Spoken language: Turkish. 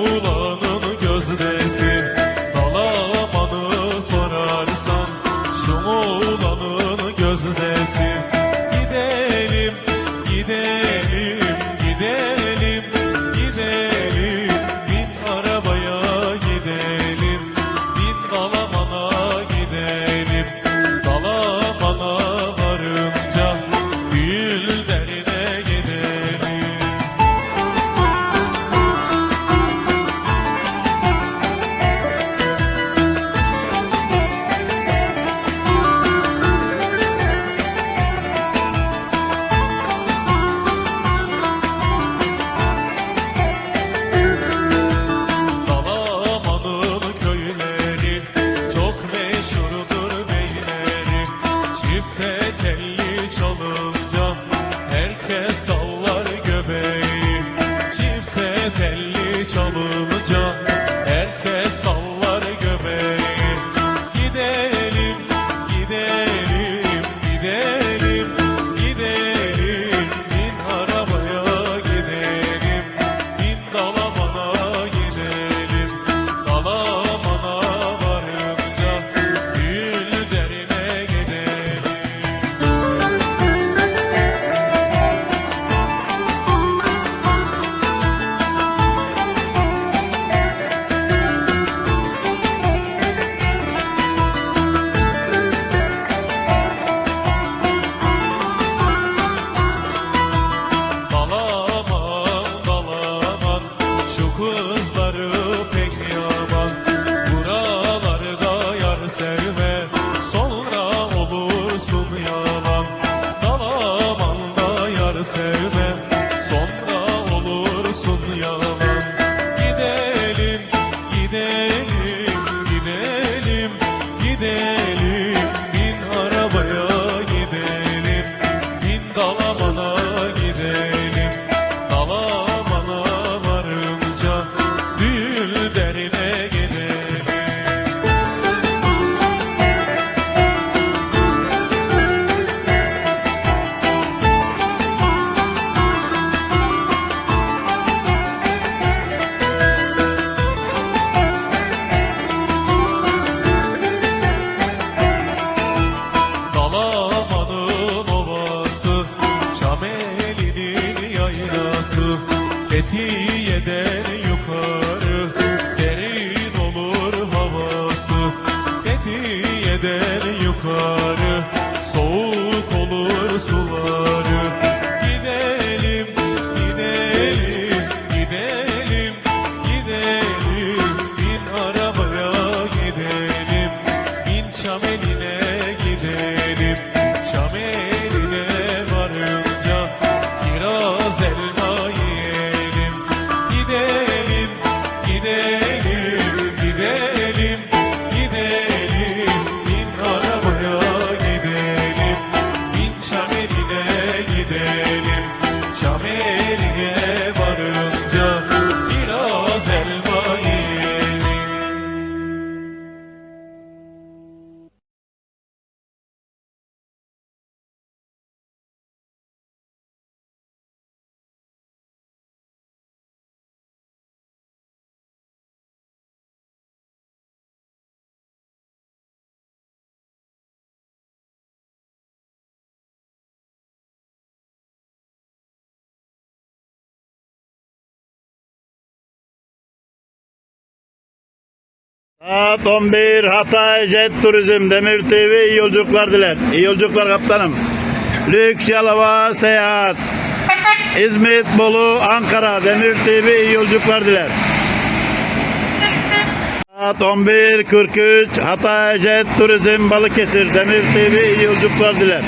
ulanır Fethiye'den yukarı Serin olur havası. Fethiye'den yukarı Saat 11 Hatay Jet Turizm Demir TV iyi yolculuklar diler. İyi yolculuklar kaptanım. Lüks Yalova Seyahat. İzmit, Bolu, Ankara Demir TV iyi yolculuklar diler. Saat 11.43 Hatay Jet Turizm Balıkesir Demir TV iyi yolculuklar diler.